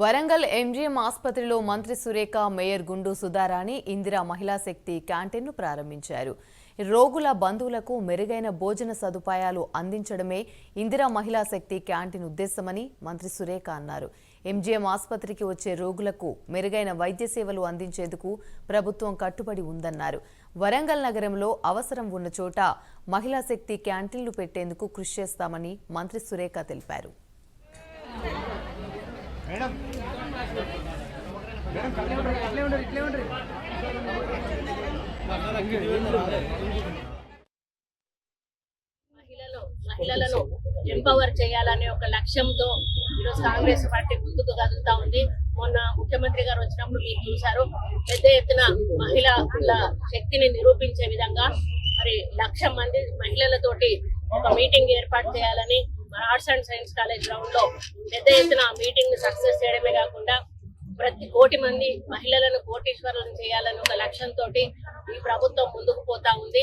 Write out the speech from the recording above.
Warangal MGM ఆసుపత్రిలో మంత్రి Surekha mayor గుండు సుధారాణి ఇందిరా మహిళా శక్తి క్యాంటీన్ను ప్రారంభించారు. రోగుల బంధువులకు మెరుగైన భోజన సదుపాయాలు అందించడమే ఇందిరా మహిళా శక్తి క్యాంటీన్ ఉద్దేశమని మంత్రి సురేఖ అన్నారు. ఎంజీఎం ఆసుపత్రికి వచ్చే రోగులకు మెరుగైన వైద్య సేవలు అందించేందుకు ప్రభుత్వం కట్టుబడి ఉందన్నారు. వరంగల్ నగరంలో అవసరం ఉన్న చోట మహిళా శక్తి క్యాంటీన్లు పెట్టేందుకు కృషి చేస్తామని మంత్రి సురేఖ తెలిపారు. మహిళలు మహిళలను ఎంపవర్ చేయాలనే ఒక లక్ష్యంతో ఈరోజు కాంగ్రెస్ పార్టీ ముందుకు కదులుతా ఉంది. మొన్న ముఖ్యమంత్రి గారు వచ్చినప్పుడు మీరు చూశారు పెద్ద ఎత్తున మహిళల శక్తిని నిరూపించే విధంగా మరి లక్ష మంది మహిళలతోటి ఒక మీటింగ్ ఏర్పాటు చేయాలని ఆర్ట్స్ అండ్ సైన్స్ కాలేజ్ గ్రౌండ్లో పెద్ద ఎత్తున మీటింగ్ని సక్సెస్ చేయడమే కాకుండా ప్రతి కోటి మంది మహిళలను కోటీశ్వరులను చేయాలని ఒక లక్ష్యంతో ఈ ప్రభుత్వం ముందుకు పోతా ఉంది.